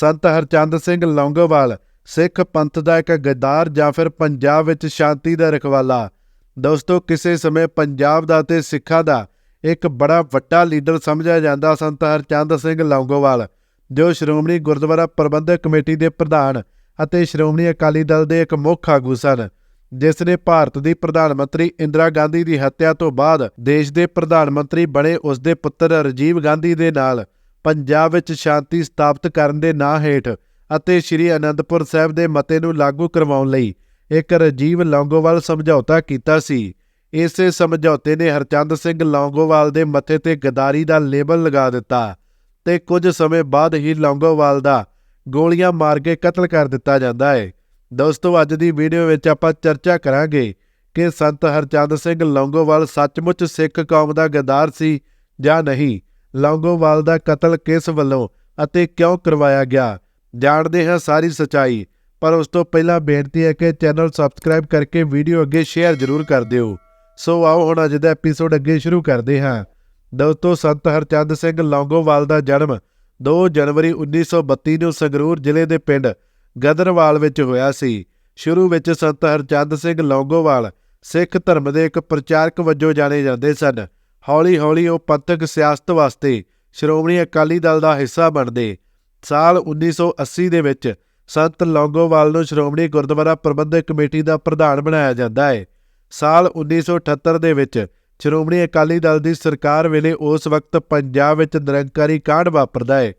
ਸੰਤ ਹਰਚੰਦ ਸਿੰਘ ਲੌਂਗੋਵਾਲ, ਸਿੱਖ ਪੰਥ ਦਾ ਇੱਕ ਗਦਾਰ ਜਾਂ ਫਿਰ ਪੰਜਾਬ ਵਿੱਚ ਸ਼ਾਂਤੀ ਦਾ ਰਖਵਾਲਾ। ਦੋਸਤੋ, ਕਿਸੇ ਸਮੇਂ ਪੰਜਾਬ ਦਾ ਤੇ ਸਿੱਖਾਂ ਦਾ ਇੱਕ ਬੜਾ ਵੱਡਾ ਲੀਡਰ ਸਮਝਿਆ ਜਾਂਦਾ ਸੰਤ ਹਰਚੰਦ ਸਿੰਘ ਲੌਂਗੋਵਾਲ, ਜੋ ਸ਼੍ਰੋਮਣੀ ਗੁਰਦੁਆਰਾ ਪ੍ਰਬੰਧਕ ਕਮੇਟੀ ਦੇ ਪ੍ਰਧਾਨ ਅਤੇ ਸ਼੍ਰੋਮਣੀ ਅਕਾਲੀ ਦਲ ਦੇ ਇੱਕ ਮੁੱਖ ਆਗੂ ਸਨ, ਜਿਸ ਨੇ ਭਾਰਤ ਦੀ ਪ੍ਰਧਾਨ ਮੰਤਰੀ ਇੰਦਰਾ ਗਾਂਧੀ ਦੀ ਹੱਤਿਆ ਤੋਂ ਬਾਅਦ ਦੇਸ਼ ਦੇ ਪ੍ਰਧਾਨ ਮੰਤਰੀ ਬਣੇ ਉਸ ਦੇ ਪੁੱਤਰ ਰਾਜੀਵ ਗਾਂਧੀ ਦੇ ਨਾਲ ਪੰਜਾਬ ਵਿੱਚ ਸ਼ਾਂਤੀ ਸਥਾਪਿਤ ਕਰਨ ਦੇ ਨਾਂ ਹੇਠ ਅਤੇ ਸ੍ਰੀ ਅਨੰਦਪੁਰ ਸਾਹਿਬ ਦੇ ਮਤੇ ਨੂੰ ਲਾਗੂ ਕਰਵਾਉਣ ਲਈ ਇੱਕ ਰਾਜੀਵ ਲੌਂਗੋਵਾਲ ਸਮਝੌਤਾ ਕੀਤਾ ਸੀ। ਇਸੇ ਸਮਝੌਤੇ ਨੇ ਹਰਚੰਦ ਸਿੰਘ ਲੌਂਗੋਵਾਲ ਦੇ ਮੱਥੇ ਤੇ ਗਦਾਰੀ ਦਾ ਲੇਬਲ ਲਗਾ ਦਿੱਤਾ ਤੇ ਕੁਝ ਸਮੇਂ ਬਾਅਦ ਹੀ ਲੌਂਗੋਵਾਲ ਦਾ ਗੋਲੀਆਂ ਮਾਰ ਕੇ ਕਤਲ ਕਰ ਦਿੱਤਾ ਜਾਂਦਾ ਹੈ ਦੋਸਤੋ, ਅੱਜ ਦੀ ਵੀਡੀਓ ਵਿੱਚ ਆਪਾਂ ਚਰਚਾ ਕਰਾਂਗੇ ਕਿ ਸੰਤ ਹਰਚੰਦ ਸਿੰਘ ਲੌਂਗੋਵਾਲ ਸੱਚਮੁੱਚ ਸਿੱਖ ਕੌਮ ਦਾ ਗਦਾਰ ਸੀ ਜਾਂ ਨਹੀਂ। ਲੌਂਗੋਵਾਲ ਦਾ ਕਤਲ ਕਿਸ ਵੱਲੋਂ ਅਤੇ ਕਿਉਂ ਕਰਵਾਇਆ ਗਿਆ? ਜਾਣਦੇ ਹਾਂ ਸਾਰੀ ਸਚਾਈ, ਪਰ ਉਸ ਤੋਂ ਪਹਿਲਾਂ ਬੇਨਤੀ ਹੈ ਕਿ ਚੈਨਲ ਸਬਸਕ੍ਰਾਈਬ ਕਰਕੇ ਵੀਡੀਓ ਅੱਗੇ ਸ਼ੇਅਰ ਜ਼ਰੂਰ ਕਰ ਦਿਓ। ਸੋ ਆਓ ਹੁਣ ਅੱਜ ਦਾ ਐਪੀਸੋਡ ਅੱਗੇ ਸ਼ੁਰੂ ਕਰਦੇ ਹਾਂ। ਦੋਸਤੋ, ਸੰਤ ਹਰਚੰਦ ਸਿੰਘ ਲੌਂਗੋਵਾਲ ਦਾ ਜਨਮ 2 ਜਨਵਰੀ 1932 ਨੂੰ ਸੰਗਰੂਰ ਜ਼ਿਲ੍ਹੇ ਦੇ ਪਿੰਡ ਗਦਰਵਾਲ ਵਿੱਚ ਹੋਇਆ ਸੀ। ਸ਼ੁਰੂ ਵਿੱਚ ਸੰਤ ਹਰਚੰਦ ਸਿੰਘ ਲੌਂਗੋਵਾਲ ਸਿੱਖ ਧਰਮ ਦੇ ਇੱਕ ਪ੍ਰਚਾਰਕ ਵਜੋਂ ਜਾਣੇ ਜਾਂਦੇ ਸਨ। ਹੌਲੀ-ਹੌਲੀ ਉਹ ਪੰਥਕ ਸਿਆਸਤ ਵਾਸਤੇ ਸ਼੍ਰੋਮਣੀ ਅਕਾਲੀ ਦਲ ਦਾ ਹਿੱਸਾ ਬਣਦੇ। ਸਾਲ 1980 ਦੇ ਵਿੱਚ ਸੰਤ ਲੌਂਗੋਵਾਲ ਨੂੰ ਸ਼੍ਰੋਮਣੀ ਗੁਰਦੁਆਰਾ ਪ੍ਰਬੰਧਕ ਕਮੇਟੀ ਦਾ ਪ੍ਰਧਾਨ ਬਣਾਇਆ ਜਾਂਦਾ ਹੈ ਸਾਲ 1978 ਦੇ ਵਿੱਚ ਸ਼੍ਰੋਮਣੀ ਅਕਾਲੀ ਦਲ ਦੀ ਸਰਕਾਰ ਵੇਲੇ ਉਸ ਵਕਤ ਪੰਜਾਬ ਵਿੱਚ ਨਿਰੰਕਾਰੀ ਕਾਂਡ ਵਾਪਰਦਾ ਹੈ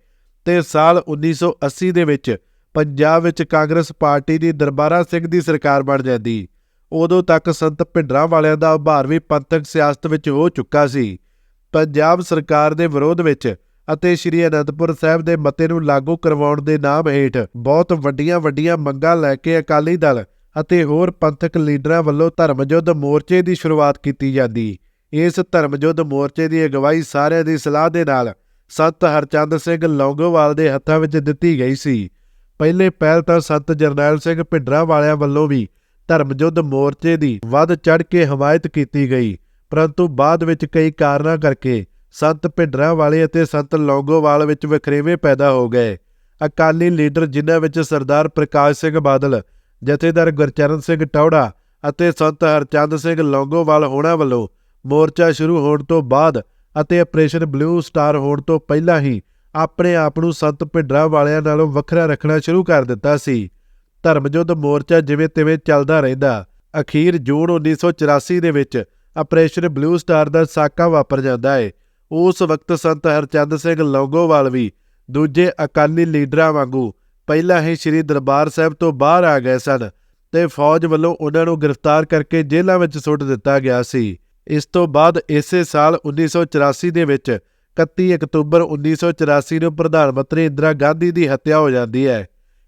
ਤੇ ਸਾਲ 1980 ਦੇ ਵਿੱਚ ਪੰਜਾਬ ਵਿੱਚ ਕਾਂਗਰਸ ਪਾਰਟੀ ਦੀ ਦਰਬਾਰਾ ਸਿੰਘ ਦੀ ਸਰਕਾਰ ਬਣ ਜਾਂਦੀ। ਉਦੋਂ ਤੱਕ ਸੰਤ ਭਿੰਡਰਾਂ ਵਾਲਿਆਂ ਦਾ ਉਭਾਰ ਵੀ ਪੰਥਕ ਸਿਆਸਤ ਵਿੱਚ ਹੋ ਚੁੱਕਾ ਸੀ। ਪੰਜਾਬ ਸਰਕਾਰ ਦੇ ਵਿਰੋਧ ਵਿੱਚ ਅਤੇ ਸ਼੍ਰੀ ਅਨੰਦਪੁਰ ਸਾਹਿਬ ਦੇ ਮਤੇ ਨੂੰ ਲਾਗੂ ਕਰਵਾਉਣ ਦੇ ਨਾਮ ਹੇਠ ਬਹੁਤ ਵੱਡੀਆਂ-ਵੱਡੀਆਂ ਮੰਗਾਂ ਲੈ ਕੇ ਅਕਾਲੀ ਦਲ ਅਤੇ ਹੋਰ ਪੰਥਕ ਲੀਡਰਾਂ ਵੱਲੋਂ ਧਰਮ ਯੁੱਧ ਮੋਰਚੇ ਦੀ ਸ਼ੁਰੂਆਤ ਕੀਤੀ ਜਾਂਦੀ। ਇਸ ਧਰਮ ਯੁੱਧ ਮੋਰਚੇ ਦੀ ਅਗਵਾਈ ਸਾਰਿਆਂ ਦੀ ਸਲਾਹ ਦੇ ਨਾਲ ਸੰਤ ਹਰਚੰਦ ਸਿੰਘ ਲੌਂਗੋਵਾਲ ਦੇ ਹੱਥਾਂ ਵਿੱਚ ਦਿੱਤੀ ਗਈ ਸੀ। ਪਹਿਲੇ ਪਹਿਲ ਤਾਂ ਸੰਤ ਜਰਨੈਲ ਸਿੰਘ ਭਿੰਡਰਾਂ ਵਾਲਿਆਂ ਵੱਲੋਂ ਵੀ ਧਰਮਯੁੱਧ ਮੋਰਚੇ ਦੀ ਵੱਧ ਚੜ ਕੇ ਹਮਾਇਤ ਕੀਤੀ ਗਈ, ਪਰੰਤੂ ਬਾਅਦ ਵਿੱਚ ਕਈ ਕਾਰਨਾਂ ਕਰਕੇ ਸੰਤ ਭਿੰਡਰਾਂ ਵਾਲੇ ਅਤੇ ਸੰਤ ਲੌਂਗੋਵਾਲ ਵਿੱਚ ਵਖਰੇਵੇਂ ਪੈਦਾ ਹੋ ਗਏ। ਅਕਾਲੀ ਲੀਡਰ ਜਿਨ੍ਹਾਂ ਵਿੱਚ ਸਰਦਾਰ ਪ੍ਰਕਾਸ਼ ਸਿੰਘ ਬਾਦਲ, ਜਥੇਦਾਰ ਗੁਰਚਰਨ ਸਿੰਘ ਟੌੜਾ ਅਤੇ ਸੰਤ ਹਰਚੰਦ ਸਿੰਘ ਲੌਂਗੋਵਾਲ ਹੋਣਾ ਵੱਲੋਂ ਮੋਰਚਾ ਸ਼ੁਰੂ ਹੋਣ ਤੋਂ ਬਾਅਦ ਅਤੇ ਆਪਰੇਸ਼ਨ ਬਲੂ ਸਟਾਰ ਹੋਣ ਤੋਂ ਪਹਿਲਾਂ ਹੀ ਆਪਣੇ ਆਪ ਨੂੰ ਸੰਤ ਭਿੰਡਰਾਂ ਵਾਲਿਆਂ ਨਾਲੋਂ ਵੱਖਰਾ ਰੱਖਣਾ ਸ਼ੁਰੂ ਕਰ ਦਿੱਤਾ ਸੀ। ਧਰਮਯੁੱਧ ਮੋਰਚਾ ਜਿਵੇਂ ਤਿਵੇਂ ਚੱਲਦਾ ਰਹਿੰਦਾ। ਅਖੀਰ ਜੂਨ 1984 ਦੇ ਵਿੱਚ ਆਪਰੇਸ਼ਨ ਬਲੂ ਸਟਾਰ ਦਾ ਸਾਕਾ ਵਾਪਰ ਜਾਂਦਾ ਹੈ ਉਸ ਵਕਤ ਸੰਤ ਹਰਚੰਦ ਸਿੰਘ ਲੌਂਗੋਵਾਲ ਵੀ ਦੂਜੇ ਅਕਾਲੀ ਲੀਡਰਾਂ ਵਾਂਗੂ ਪਹਿਲਾਂ ਹੀ ਸ੍ਰੀ ਦਰਬਾਰ ਸਾਹਿਬ ਤੋਂ ਬਾਹਰ ਆ ਗਏ ਸਨ ਤੇ ਫੌਜ ਵੱਲੋਂ ਉਹਨਾਂ ਨੂੰ ਗ੍ਰਿਫਤਾਰ ਕਰਕੇ ਜੇਲ੍ਹਾਂ ਵਿੱਚ ਸੁੱਟ ਦਿੱਤਾ ਗਿਆ ਸੀ। ਇਸ ਤੋਂ ਬਾਅਦ ਇਸੇ ਸਾਲ 1984 ਦੇ ਵਿੱਚ 31 ਅਕਤੂਬਰ 1984 ਨੂੰ ਪ੍ਰਧਾਨ ਮੰਤਰੀ ਇੰਦਰਾ ਗਾਂਧੀ ਦੀ ਹੱਤਿਆ ਹੋ ਜਾਂਦੀ ਹੈ।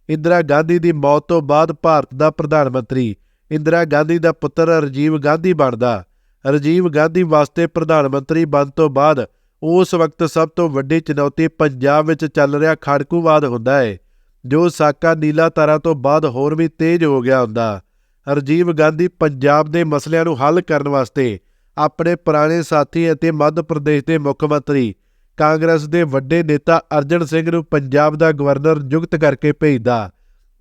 ਇੰਦਰਾ ਗਾਂਧੀ ਦੀ ਮੌਤ ਤੋਂ ਬਾਅਦ ਭਾਰਤ ਦਾ ਪ੍ਰਧਾਨ ਮੰਤਰੀ। ਇੰਦਰਾ ਗਾਂਧੀ ਦਾ ਪੁੱਤਰ ਰਾਜੀਵ ਗਾਂਧੀ ਬਣਦਾ। ਰਾਜੀਵ ਗਾਂਧੀ ਵਾਸਤੇ ਪ੍ਰਧਾਨ ਮੰਤਰੀ ਬਣ ਤੋਂ ਬਾਅਦ ਉਸ ਵਕਤ ਸਭ ਤੋਂ ਵੱਡੀ ਚੁਣੌਤੀ ਪੰਜਾਬ ਵਿੱਚ ਚੱਲ ਰਿਹਾ ਖਾੜਕੂਵਾਦ ਹੁੰਦਾ ਹੈ ਜੋ ਸਾਕਾ ਨੀਲਾ ਤਾਰਾ ਤੋਂ ਬਾਅਦ ਹੋਰ ਵੀ ਤੇਜ਼ ਹੋ ਗਿਆ ਹੁੰਦਾ। ਰਾਜੀਵ ਗਾਂਧੀ ਪੰਜਾਬ ਦੇ ਮਸਲਿਆਂ ਨੂੰ ਹੱਲ ਕਰਨ ਵਾਸਤੇ ਆਪਣੇ ਪੁਰਾਣੇ ਸਾਥੀ ਅਤੇ ਮੱਧ ਪ੍ਰਦੇਸ਼ ਦੇ ਮੁੱਖ ਮੰਤਰੀ ਕਾਂਗਰਸ ਦੇ ਵੱਡੇ ਨੇਤਾ ਅਰਜਨ ਸਿੰਘ ਨੂੰ ਪੰਜਾਬ ਦਾ ਗਵਰਨਰ ਨਿਯੁਕਤ ਕਰਕੇ ਭੇਜਦਾ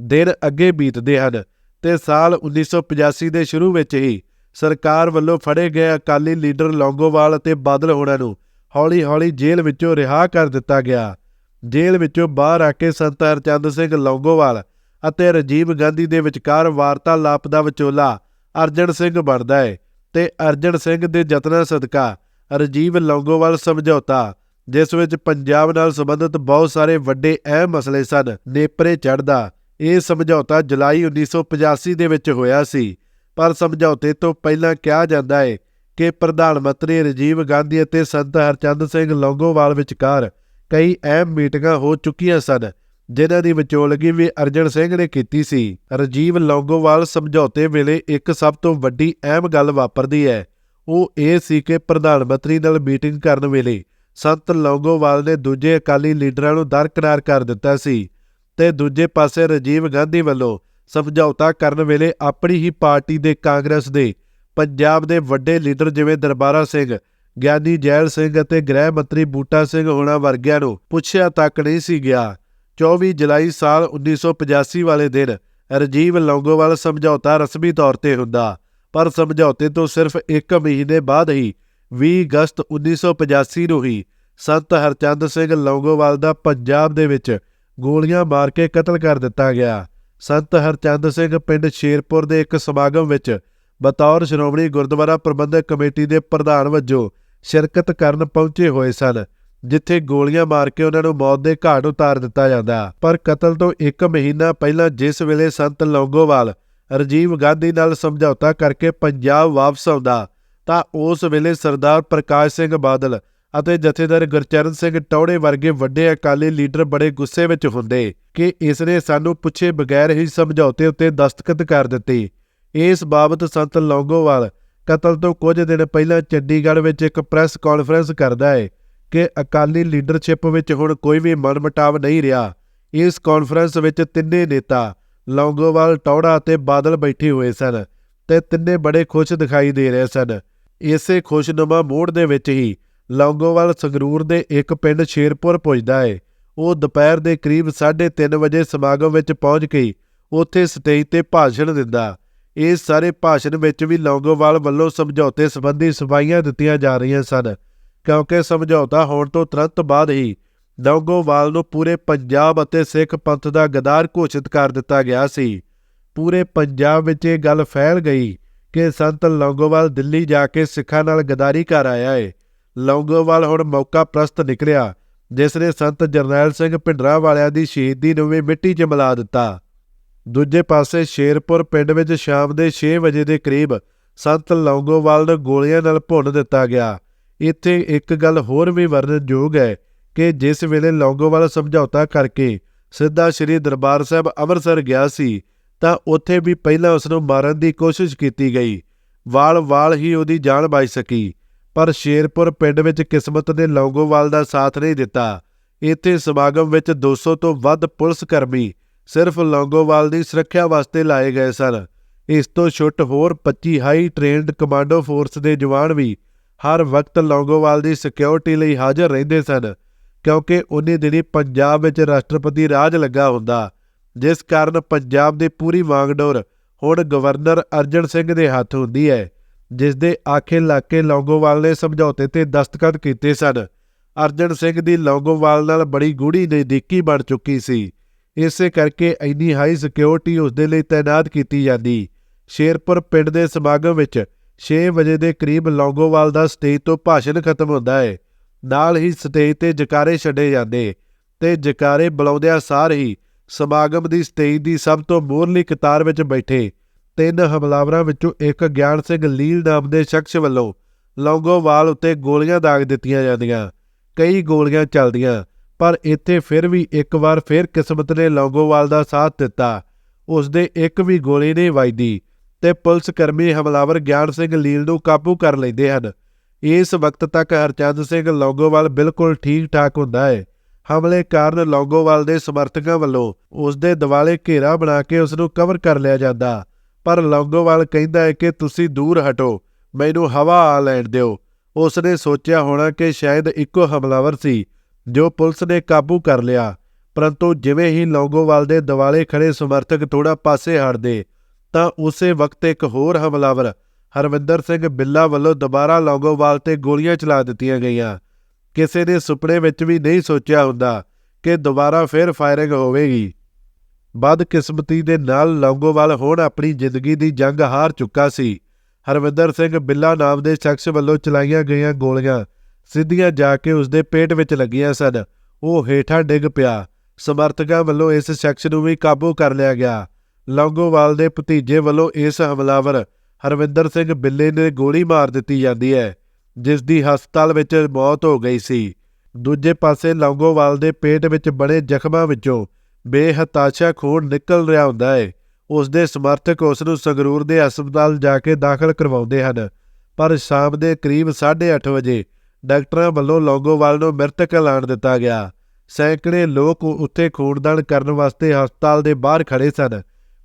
ਦਿਨ ਅੱਗੇ ਬੀਤਦੇ ਹਨ ਤੇ ਸਾਲ 1985 ਦੇ ਸ਼ੁਰੂ ਵਿੱਚ ਹੀ ਸਰਕਾਰ ਵੱਲੋਂ ਫੜੇ ਗਏ ਅਕਾਲੀ ਲੀਡਰ ਲੌਂਗੋਵਾਲ ਅਤੇ ਬਾਦਲ ਹੋਣਾ ਨੂੰ ਹੌਲੀ-ਹੌਲੀ ਜੇਲ੍ਹ ਵਿੱਚੋਂ ਰਿਹਾ ਕਰ ਦਿੱਤਾ ਗਿਆ। ਜੇਲ੍ਹ ਵਿੱਚੋਂ ਬਾਹਰ ਆ ਕੇ ਸੰਤ ਹਰਚੰਦ ਸਿੰਘ ਲੌਂਗੋਵਾਲ ਅਤੇ ਰਾਜੀਵ ਗਾਂਧੀ ਦੇ ਵਿਚਕਾਰ ਵਾਰਤਾਲਾਪ ਦਾ ਵਿਚੋਲਾ ਅਰਜਨ ਸਿੰਘ ਬਣਦਾ ਹੈ ਤੇ ਅਰਜਨ ਸਿੰਘ ਦੇ ਯਤਨਾਂ ਸਦਕਾ ਰਾਜੀਵ ਲੌਂਗੋਵਾਲ ਸਮਝੌਤਾ ਜਿਸ ਵਿੱਚ ਪੰਜਾਬ ਨਾਲ ਸੰਬੰਧਿਤ ਬਹੁਤ ਸਾਰੇ ਵੱਡੇ ਅਹਿਮ ਮਸਲੇ ਸਨ। ਨੇਪਰੇ ਚੜਦਾ ਇਹ ਸਮਝੌਤਾ ਜੁਲਾਈ 1985 ਦੇ ਵਿੱਚ ਹੋਇਆ ਸੀ। ਪਰ ਸਮਝੌਤੇ ਤੋਂ ਪਹਿਲਾਂ ਕਿਹਾ ਜਾਂਦਾ ਹੈ ਕਿ ਪ੍ਰਧਾਨ ਮੰਤਰੀ ਰਾਜੀਵ ਗਾਂਧੀ ਅਤੇ ਸੰਤ ਹਰਚੰਦ ਸਿੰਘ ਲੌਂਗੋਵਾਲ ਵਿਚਕਾਰ ਕਈ ਅਹਿਮ ਮੀਟਿੰਗਾਂ ਹੋ ਚੁੱਕੀਆਂ ਸਨ, ਜਿਨ੍ਹਾਂ ਦੀ ਵਿਚੋਲਗੀ ਵੀ ਅਰਜਨ ਸਿੰਘ ਨੇ ਕੀਤੀ ਸੀ। ਰਾਜੀਵ ਲੌਂਗੋਵਾਲ ਸਮਝੌਤੇ ਵੇਲੇ ਇੱਕ ਸਭ ਤੋਂ ਵੱਡੀ ਅਹਿਮ ਗੱਲ ਵਾਪਰਦੀ ਹੈ। ਉਹ ਇਹ ਸੀ ਕਿ ਪ੍ਰਧਾਨ ਮੰਤਰੀ ਨਾਲ ਮੀਟਿੰਗ ਕਰਨ ਵੇਲੇ ਸੰਤ ਲੌਂਗੋਵਾਲ ਨੇ ਦੂਜੇ ਅਕਾਲੀ ਲੀਡਰਾਂ ਨੂੰ ਦਰਕਨਾਰ ਕਰ ਦਿੱਤਾ ਸੀ ਤੇ ਦੂਜੇ ਪਾਸੇ ਰਾਜੀਵ ਗਾਂਧੀ ਵੱਲੋਂ ਸਮਝੌਤਾ ਕਰਨ ਵੇਲੇ ਆਪਣੀ ਹੀ ਪਾਰਟੀ ਦੇ ਕਾਂਗਰਸ ਦੇ, ਪੰਜਾਬ ਦੇ ਵੱਡੇ ਲੀਡਰ ਜਿਵੇਂ ਦਰਬਾਰਾ ਸਿੰਘ, ਗਿਆਨੀ ਜੈਲ ਸਿੰਘ ਅਤੇ ਗ੍ਰਹਿ ਮੰਤਰੀ ਬੂਟਾ ਸਿੰਘ ਹੋਣਾ ਵਰਗਿਆਂ ਨੂੰ ਪੁੱਛਿਆ ਤੱਕ ਨਹੀਂ ਸੀ ਗਿਆ। 24 ਜੁਲਾਈ ਸਾਲ 1985 ਵਾਲੇ ਦਿਨ ਰਜੀਵ ਲੌਂਗੋਵਾਲ ਸਮਝੌਤਾ ਰਸਮੀ ਤੌਰ ਤੇ ਹੁੰਦਾ, ਪਰ ਸਮਝੌਤੇ ਤੋਂ ਸਿਰਫ 1 ਮਹੀਨੇ ਬਾਅਦ ਹੀ 20 ਅਗਸਤ 1985 ਨੂੰ ਹੀ ਸੰਤ ਹਰਚੰਦ ਸਿੰਘ ਲੌਂਗੋਵਾਲ ਦਾ ਪੰਜਾਬ ਦੇ ਵਿੱਚ ਗੋਲੀਆਂ ਮਾਰ ਕੇ ਕਤਲ ਕਰ ਦਿੱਤਾ ਗਿਆ। ਸੰਤ ਹਰਚੰਦ ਸਿੰਘ ਪਿੰਡ ਸ਼ੇਰਪੁਰ ਦੇ ਇੱਕ ਸਮਾਗਮ ਵਿੱਚ ਬਤੌਰ ਸ਼੍ਰੋਮਣੀ ਗੁਰਦੁਆਰਾ ਪ੍ਰਬੰਧਕ ਕਮੇਟੀ ਦੇ ਪ੍ਰਧਾਨ ਵਜੋਂ ਸ਼ਿਰਕਤ ਕਰਨ ਪਹੁੰਚੇ ਹੋਏ ਸਨ, ਜਿੱਥੇ ਗੋਲੀਆਂ ਮਾਰ ਕੇ ਉਹਨਾਂ ਨੂੰ ਮੌਤ ਦੇ ਘਾਟ ਉਤਾਰ ਦਿੱਤਾ ਜਾਂਦਾ। ਪਰ ਕਤਲ ਤੋਂ 1 ਮਹੀਨਾ ਪਹਿਲਾਂ ਜਿਸ ਵੇਲੇ ਸੰਤ ਲੌਂਗੋਵਾਲ ਰਜੀਵ ਗਾਂਧੀ ਨਾਲ ਸਮਝੌਤਾ ਕਰਕੇ ਪੰਜਾਬ ਵਾਪਸ ਆਉਂਦਾ ਤਾਂ ਉਸ ਵੇਲੇ ਸਰਦਾਰ ਪ੍ਰਕਾਸ਼ ਸਿੰਘ ਬਾਦਲ ਅਤੇ ਜਥੇਦਾਰ ਗੁਰਚਰਨ ਸਿੰਘ ਟੌੜੇ ਵਰਗੇ ਵੱਡੇ ਅਕਾਲੀ ਲੀਡਰ ਬੜੇ ਗੁੱਸੇ ਵਿੱਚ ਹੁੰਦੇ ਕਿ ਇਸ ਨੇ ਸਾਨੂੰ ਪੁੱਛੇ ਬਗੈਰ ਹੀ ਸਮਝੌਤੇ ਉੱਤੇ ਦਸਤਖਤ ਕਰ ਦਿੱਤੇ। ਇਸ ਬਾਬਤ ਸੰਤ ਲੌਂਗੋਵਾਲ ਕਤਲ ਤੋਂ ਕੁਝ ਦਿਨ ਪਹਿਲਾਂ ਚੰਡੀਗੜ੍ਹ ਵਿੱਚ ਇੱਕ ਪ੍ਰੈਸ ਕਾਨਫਰੰਸ ਕਰਦਾ ਹੈ ਕਿ ਅਕਾਲੀ ਲੀਡਰਸ਼ਿਪ ਵਿੱਚ ਹੁਣ ਕੋਈ ਵੀ ਮਨਮਟਾਵ ਨਹੀਂ ਰਿਹਾ। ਇਸ ਕਾਨਫਰੰਸ ਵਿੱਚ ਤਿੰਨੇ ਨੇਤਾ ਲੌਂਗੋਵਾਲ, ਟੌੜਾ ਅਤੇ ਬਾਦਲ ਬੈਠੇ ਹੋਏ ਸਨ ਤੇ ਤਿੰਨੇ ਬੜੇ ਖੁਸ਼ ਦਿਖਾਈ ਦੇ ਰਹੇ ਸਨ। ਇਸੇ ਖੁਸ਼ਨੁਮਾ ਮੋੜ ਦੇ ਵਿੱਚ ਹੀ ਲੌਂਗੋਵਾਲ ਸੰਗਰੂਰ ਦੇ ਇੱਕ ਪਿੰਡ ਸ਼ੇਰਪੁਰ ਪੁੱਜਦਾ ਹੈ ਉਹ ਦੁਪਹਿਰ ਦੇ ਕਰੀਬ 3:30 ਵਜੇ ਸਮਾਗਮ ਵਿੱਚ ਪਹੁੰਚ ਕੇ ਉੱਥੇ ਸਟੇਜ ਤੇ ਭਾਸ਼ਣ ਦਿੰਦਾ। ਇਸ ਸਾਰੇ ਭਾਸ਼ਣ ਵਿੱਚ ਵੀ ਲੌਂਗੋਵਾਲ ਵੱਲੋਂ ਸਮਝੌਤੇ ਸੰਬੰਧੀ ਸਫਾਈਆਂ ਦਿੱਤੀਆਂ ਜਾ ਰਹੀਆਂ ਸਨ, ਕਿਉਂਕਿ ਸਮਝੌਤਾ ਹੋਣ ਤੋਂ ਤੁਰੰਤ ਬਾਅਦ ਹੀ ਲੌਂਗੋਵਾਲ ਨੂੰ ਪੂਰੇ ਪੰਜਾਬ ਅਤੇ ਸਿੱਖ ਪੰਥ ਦਾ ਗਦਾਰ ਘੋਸ਼ਿਤ ਕਰ ਦਿੱਤਾ ਗਿਆ ਸੀ। ਪੂਰੇ ਪੰਜਾਬ ਵਿੱਚ ਇਹ ਗੱਲ ਫੈਲ ਗਈ ਕਿ ਸੰਤ ਲੌਂਗੋਵਾਲ ਦਿੱਲੀ ਜਾ ਕੇ ਸਿੱਖਾਂ ਨਾਲ ਗਦਾਰੀ ਕਰ ਆਇਆ ਹੈ ਲੌਂਗੋਵਾਲ ਹੁਣ ਮੌਕਾ ਪ੍ਰਸਤ ਨਿਕਲਿਆ, ਜਿਸ ਨੇ ਸੰਤ ਜਰਨੈਲ ਸਿੰਘ ਭਿੰਡਰਾਂ ਵਾਲਿਆਂ ਦੀ ਸ਼ਹੀਦੀ ਨੂੰ ਵੀ ਮਿੱਟੀ 'ਚ ਮਿਲਾ ਦਿੱਤਾ। ਦੂਜੇ ਪਾਸੇ ਸ਼ੇਰਪੁਰ ਪਿੰਡ ਵਿੱਚ ਸ਼ਾਮ ਦੇ 6 ਵਜੇ ਦੇ ਕਰੀਬ ਸੰਤ ਲੌਂਗੋਵਾਲ ਨੂੰ ਗੋਲੀਆਂ ਨਾਲ ਭੁੰਨ ਦਿੱਤਾ ਗਿਆ। ਇੱਥੇ ਇੱਕ ਗੱਲ ਹੋਰ ਵੀ ਵਰਣਨਯੋਗ ਹੈ ਕਿ ਜਿਸ ਵੇਲੇ ਲੌਂਗੋਵਾਲ ਸਮਝੌਤਾ ਕਰਕੇ ਸਿੱਧਾ ਸ੍ਰੀ ਦਰਬਾਰ ਸਾਹਿਬ ਅੰਮ੍ਰਿਤਸਰ ਗਿਆ ਸੀ ਤਾਂ ਉੱਥੇ ਵੀ ਪਹਿਲਾਂ ਉਸ ਨੂੰ ਮਾਰਨ ਦੀ ਕੋਸ਼ਿਸ਼ ਕੀਤੀ ਗਈ। ਵਾਲ-ਵਾਲ ਹੀ ਉਹਦੀ ਜਾਨ ਬਚ ਸਕੀ, ਪਰ ਸ਼ੇਰਪੁਰ ਪਿੰਡ ਵਿੱਚ ਕਿਸਮਤ ਨੇ ਲੌਂਗੋਵਾਲ ਦਾ ਸਾਥ ਨਹੀਂ ਦਿੱਤਾ। ਇੱਥੇ ਸਮਾਗਮ ਵਿੱਚ 200 ਤੋਂ ਵੱਧ ਪੁਲਿਸ ਕਰਮੀ ਸਿਰਫ ਲੌਂਗੋਵਾਲ ਦੀ ਸੁਰੱਖਿਆ ਵਾਸਤੇ ਲਾਏ ਗਏ ਸਨ। ਇਸ ਤੋਂ ਛੁੱਟ ਹੋਰ 25 ਹਾਈ ਟ੍ਰੇਨਡ ਕਮਾਂਡੋ ਫੋਰਸ ਦੇ ਜਵਾਨ ਵੀ ਹਰ ਵਕਤ ਲੌਂਗੋਵਾਲ ਦੀ ਸਿਕਿਉਰਿਟੀ ਲਈ ਹਾਜ਼ਰ ਰਹਿੰਦੇ ਸਨ, ਕਿਉਂਕਿ ਉਹਨੇ ਦਿਨੀ ਪੰਜਾਬ ਵਿੱਚ ਰਾਸ਼ਟਰਪਤੀ ਰਾਜ ਲੱਗਾ ਹੁੰਦਾ। ਜਿਸ ਕਾਰਨ ਪੰਜਾਬ ਦੀ ਪੂਰੀ ਵਾਂਗਡੋਰ ਹੁਣ ਗਵਰਨਰ ਅਰਜਨ ਸਿੰਘ ਦੇ ਹੱਥ ਹੁੰਦੀ ਹੈ, ਜਿਸ ਦੇ ਆਖੇ ਲਾਕੇ ਲੌਂਗੋਵਾਲ ਨੇ ਸਮਝੌਤੇ ਤੇ ਦਸਤਖਤ ਕੀਤੇ ਸਨ। ਅਰਜਨ ਸਿੰਘ ਦੀ ਲੌਂਗੋਵਾਲ ਨਾਲ ਬੜੀ ਗੂੜੀ ਨਜ਼ਦੀਕੀ ਬਣ ਚੁੱਕੀ ਸੀ। ਇਸੇ ਕਰਕੇ ਇੰਨੀ ਹਾਈ ਸਿਕਿਉਰਿਟੀ ਉਸ ਦੇ ਲਈ ਤਾਇਨਾਤ ਕੀਤੀ ਜਾਂਦੀ। ਸ਼ੇਰਪੁਰ ਪਿੰਡ ਦੇ ਸਮਾਗਮ ਵਿੱਚ 6 ਵਜੇ ਦੇ ਕਰੀਬ ਲੌਂਗੋਵਾਲ ਦਾ ਸਟੇਜ ਤੋਂ ਭਾਸ਼ਣ ਖਤਮ ਹੁੰਦਾ ਹੈ। ਨਾਲ ਹੀ ਸਟੇਜ ਤੇ ਜਕਾਰੇ ਛੱਡੇ ਜਾਂਦੇ ਤੇ ਜਕਾਰੇ ਬੁਲਾਉਂਦਿਆਂ ਸਾਰ ਹੀ ਸਮਾਗਮ ਦੀ ਸਟੇਜ ਦੀ ਸਭ ਤੋਂ ਮੂਹਰਲੀ ਕਤਾਰ ਵਿੱਚ ਬੈਠੇ ਤਿੰਨ ਹਮਲਾਵਰਾਂ ਵਿੱਚੋਂ ਇੱਕ ਗਿਆਨ ਸਿੰਘ ਲੀਲ ਨਾਮ ਦੇ ਸ਼ਖਸ ਵੱਲੋਂ ਲੌਂਗੋਵਾਲ ਉੱਤੇ ਗੋਲੀਆਂ ਦਾਗ ਦਿੱਤੀਆਂ ਜਾਂਦੀਆਂ, ਕਈ ਗੋਲੀਆਂ ਚੱਲਦੀਆਂ, ਪਰ ਇੱਥੇ ਫਿਰ ਵੀ ਇੱਕ ਵਾਰ ਫਿਰ ਕਿਸਮਤ ਨੇ ਲੌਂਗੋਵਾਲ ਦਾ ਸਾਥ ਦਿੱਤਾ। ਉਸ ਦੇ ਇੱਕ ਵੀ ਗੋਲੀ ਨਹੀਂ ਵੱਜਦੀ ਤੇ ਪੁਲਿਸ ਕਰਮੀ ਹਮਲਾਵਰ ਗਿਆਨ ਸਿੰਘ ਲੀਲ ਨੂੰ ਕਾਬੂ ਕਰ ਲੈਂਦੇ ਹਨ। ਇਸ ਵਕਤ ਤੱਕ ਹਰਚੰਦ ਸਿੰਘ ਲੌਂਗੋਵਾਲ ਬਿਲਕੁਲ ਠੀਕ ਠਾਕ ਹੁੰਦਾ ਹੈ। ਹਮਲੇ ਕਾਰਨ ਲੌਂਗੋਵਾਲ ਦੇ ਸਮਰਥਕਾਂ ਵੱਲੋਂ ਉਸ ਦੇ ਦਿਵਾਲੇ ਘੇਰਾ ਬਣਾ ਕੇ ਉਸ ਨੂੰ ਕਵਰ ਕਰ ਲਿਆ ਜਾਂਦਾ। ਪਰ ਲੌਂਗੋਵਾਲ ਕਹਿੰਦਾ ਹੈ ਕਿ ਤੁਸੀਂ ਦੂਰ ਹਟੋ, ਮੈਨੂੰ ਹਵਾ ਆ ਲੈਣ ਦਿਓ। ਉਸ ਨੇ ਸੋਚਿਆ ਹੋਣਾ ਕਿ ਸ਼ਾਇਦ ਇੱਕੋ ਹਮਲਾਵਰ ਸੀ ਜੋ ਪੁਲਿਸ ਨੇ ਕਾਬੂ ਕਰ ਲਿਆ। ਪਰੰਤੂ ਜਿਵੇਂ ਹੀ ਲੌਂਗੋਵਾਲ ਦੇ ਦਿਵਾਲੇ ਖੜੇ ਸਮਰਥਕ ਥੋੜਾ ਪਾਸੇ ਹਟਦੇ, ਤਾਂ ਉਸੇ ਵਕਤ ਇੱਕ ਹੋਰ ਹਮਲਾਵਰ, ਹਰਵਿੰਦਰ ਸਿੰਘ ਬਿੱਲਾ ਵੱਲੋਂ ਦੁਬਾਰਾ ਲੌਂਗੋਵਾਲ ਤੇ ਗੋਲੀਆਂ ਚਲਾ ਦਿੱਤੀਆਂ ਗਈਆਂ। ਕਿਸੇ ਨੇ ਸੁਪਨੇ ਵਿੱਚ ਵੀ ਨਹੀਂ ਸੋਚਿਆ ਹੁੰਦਾ ਕਿ ਦੁਬਾਰਾ ਫਿਰ ਫਾਇਰਿੰਗ ਹੋਵੇਗੀ। ਬਦਕਿਸਮਤੀ ਦੇ ਨਾਲ ਲੌਂਗੋਵਾਲ ਹੁਣ ਆਪਣੀ ਜ਼ਿੰਦਗੀ ਦੀ ਜੰਗ ਹਾਰ ਚੁੱਕਾ ਸੀ। ਹਰਵਿੰਦਰ ਸਿੰਘ ਬਿੱਲਾ ਨਾਮ ਦੇ ਸ਼ਖਸ ਵੱਲੋਂ ਚਲਾਈਆਂ ਗਈਆਂ ਗੋਲੀਆਂ ਸਿੱਧੀਆਂ ਜਾ ਕੇ ਉਸ ਦੇ ਪੇਟ ਵਿੱਚ ਲੱਗੀਆਂ ਸਨ। ਉਹ ਹੇਠਾਂ ਡਿੱਗ ਪਿਆ। ਸਮਰਥਕਾਂ ਵੱਲੋਂ ਇਸ ਸ਼ਖਸ ਨੂੰ ਵੀ ਕਾਬੂ ਕਰ ਲਿਆ ਗਿਆ। ਲੌਂਗੋਵਾਲ ਦੇ ਭਤੀਜੇ ਵੱਲੋਂ ਇਸ ਹਮਲਾਵਰ ਹਰਵਿੰਦਰ ਸਿੰਘ ਬਿੱਲੇ ਨੇ ਗੋਲੀ ਮਾਰ ਦਿੱਤੀ ਜਾਂਦੀ ਹੈ। ਜਿਸ ਦੀ ਹਸਪਤਾਲ ਵਿੱਚ ਮੌਤ ਹੋ ਗਈ ਸੀ। ਦੂਜੇ ਪਾਸੇ ਲੌਂਗੋਵਾਲ ਦੇ ਪੇਟ ਵਿੱਚ ਬਣੇ ਜ਼ਖਮਾਂ ਵਿੱਚੋਂ ਬੇਹਤਾਸ਼ਾ ਖੂਨ ਨਿਕਲ ਰਿਹਾ ਹੁੰਦਾ ਹੈ। ਉਸ ਦੇ ਸਮਰਥਕ ਉਸ ਨੂੰ ਸੰਗਰੂਰ ਦੇ ਹਸਪਤਾਲ ਜਾ ਕੇ ਦਾਖਲ ਕਰਵਾਉਂਦੇ ਹਨ। ਪਰ ਸ਼ਾਮ ਦੇ ਕਰੀਬ 8:30 ਵਜੇ ਡਾਕਟਰਾਂ ਵੱਲੋਂ ਲੌਂਗੋਵਾਲ ਨੂੰ ਮ੍ਰਿਤਕ ਐਲਾਨ ਦਿੱਤਾ ਗਿਆ। ਸੈਂਕੜੇ ਲੋਕ ਉੱਥੇ ਖੂਨਦਾਨ ਕਰਨ ਵਾਸਤੇ ਹਸਪਤਾਲ ਦੇ ਬਾਹਰ ਖੜੇ ਸਨ।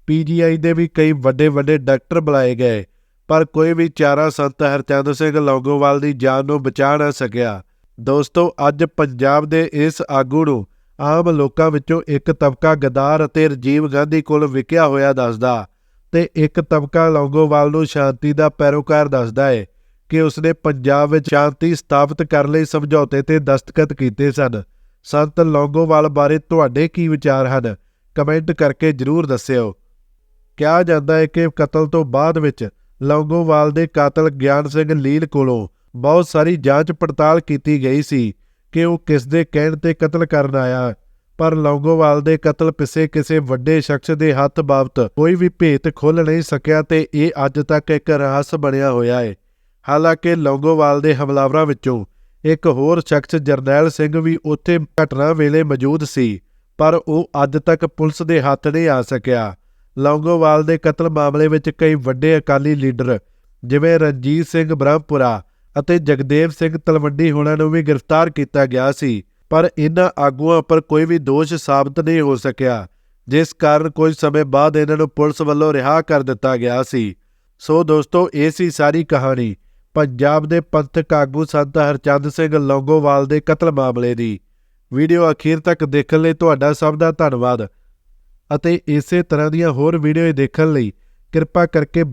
ਪੀਜੀਆਈ ਦੇ ਵੀ ਕਈ ਵੱਡੇ ਵੱਡੇ ਡਾਕਟਰ ਬੁਲਾਏ ਗਏ। ਪਰ ਕੋਈ ਵੀ ਚਾਰਾ ਸੰਤ ਹਰਚੰਦ ਸਿੰਘ ਲੌਂਗੋਵਾਲ ਦੀ ਜਾਨ ਨੂੰ ਬਚਾ ਨਾ ਸਕਿਆ। ਦੋਸਤੋ, ਅੱਜ ਪੰਜਾਬ ਦੇ ਇਸ ਆਗੂ ਨੂੰ ਆਮ ਲੋਕਾਂ ਵਿੱਚੋਂ ਇੱਕ ਤਬਕਾ ਗਦਾਰ ਅਤੇ ਰਜੀਵ ਗਾਂਧੀ ਕੋਲ ਵਿਕਿਆ ਹੋਇਆ ਦੱਸਦਾ ਤੇ ਇੱਕ ਤਬਕਾ ਲੌਂਗੋਵਾਲ ਨੂੰ ਸ਼ਾਂਤੀ ਦਾ ਪੈਰੋਕਾਰ ਦੱਸਦਾ ਹੈ ਕਿ ਉਸਨੇ ਪੰਜਾਬ ਵਿੱਚ ਸ਼ਾਂਤੀ ਸਥਾਪਿਤ ਕਰਨ ਲਈ ਸਮਝੌਤੇ ਤੇ ਦਸਤਖਤ ਕੀਤੇ ਸਨ। ਸੰਤ ਲੌਂਗੋਵਾਲ ਬਾਰੇ ਤੁਹਾਡੇ ਕੀ ਵਿਚਾਰ ਹਨ? ਕਮੈਂਟ ਕਰਕੇ ਜਰੂਰ ਦੱਸਿਓ। ਕਿਹਾ ਜਾਂਦਾ ਹੈ ਕਿ ਕਤਲ ਤੋਂ ਬਾਅਦ ਵਿੱਚ ਲੌਂਗੋਵਾਲ ਦੇ ਕਾਤਲ ਗਿਆਨ ਸਿੰਘ ਲੀਲ ਕੋਲੋਂ ਬਹੁਤ ਸਾਰੀ ਜਾਂਚ ਪੜਤਾਲ ਕੀਤੀ ਗਈ ਸੀ ਕਿ ਉਹ ਕਿਸ ਦੇ ਕਹਿਣ ਤੇ ਕਤਲ ਕਰਨ ਆਇਆ। ਪਰ ਲੌਂਗੋਵਾਲ ਦੇ ਕਤਲ ਪਿੱਛੇ ਕਿਸੇ ਵੱਡੇ ਸ਼ਖਸ ਦੇ ਹੱਥ ਬਾਬਤ ਕੋਈ ਵੀ ਭੇਤ ਖੁੱਲ ਨਹੀਂ ਸਕਿਆ ਤੇ ਇਹ ਅੱਜ ਤੱਕ ਇੱਕ ਰਹੱਸ ਬਣਿਆ ਹੋਇਆ ਹੈ ਹਾਲਾਂਕਿ ਲੌਂਗੋਵਾਲ ਦੇ ਹਮਲਾਵਰਾਂ ਵਿੱਚੋਂ ਇੱਕ ਹੋਰ ਸ਼ਖਸ ਜਰਨੈਲ ਸਿੰਘ ਵੀ ਉੱਥੇ ਘਟਨਾ ਵੇਲੇ ਮੌਜੂਦ ਸੀ, ਪਰ ਉਹ ਅੱਜ ਤੱਕ ਪੁਲਿਸ ਦੇ ਹੱਥ ਨਹੀਂ ਆ ਸਕਿਆ। ਲੌਂਗੋਵਾਲ ਦੇ ਕਤਲ ਮਾਮਲੇ ਵਿੱਚ ਕਈ ਵੱਡੇ ਅਕਾਲੀ ਲੀਡਰ, ਜਿਵੇਂ ਰਣਜੀਤ ਸਿੰਘ ਬ੍ਰਹਮਪੁਰਾ ਅਤੇ ਜਗਦੇਵ ਸਿੰਘ ਤਲਵੰਡੀ, ਹੋਣਾ ਨੂੰ ਵੀ ਗ੍ਰਿਫਤਾਰ ਕੀਤਾ ਗਿਆ ਸੀ। ਪਰ ਇਹਨਾਂ ਆਗੂਆਂ ਉੱਪਰ ਕੋਈ ਵੀ ਦੋਸ਼ ਸਾਬਤ ਨਹੀਂ ਹੋ ਸਕਿਆ, ਜਿਸ ਕਾਰਨ ਕੁਝ ਸਮੇਂ ਬਾਅਦ ਇਹਨਾਂ ਨੂੰ ਪੁਲਿਸ ਵੱਲੋਂ ਰਿਹਾ ਕਰ ਦਿੱਤਾ ਗਿਆ ਸੀ। ਸੋ ਦੋਸਤੋ, ਇਹ ਸੀ ਸਾਰੀ ਕਹਾਣੀ ਪੰਜਾਬ ਦੇ ਪੰਥਕ ਆਗੂ ਸੰਤ ਹਰਚੰਦ ਸਿੰਘ ਲੌਂਗੋਵਾਲ ਦੇ ਕਤਲ ਮਾਮਲੇ ਦੀ। ਵੀਡੀਓ ਅਖੀਰ ਤੱਕ ਦੇਖਣ ਲਈ ਤੁਹਾਡਾ ਸਭ ਦਾ ਧੰਨਵਾਦ। ਅਤੇ ਇਸੇ ਤਰ੍ਹਾਂ ਦੀਆਂ ਹੋਰ ਵੀਡੀਓ ਦੇਖਣ ਲਈ ਕਿਰਪਾ ਕਰਕੇ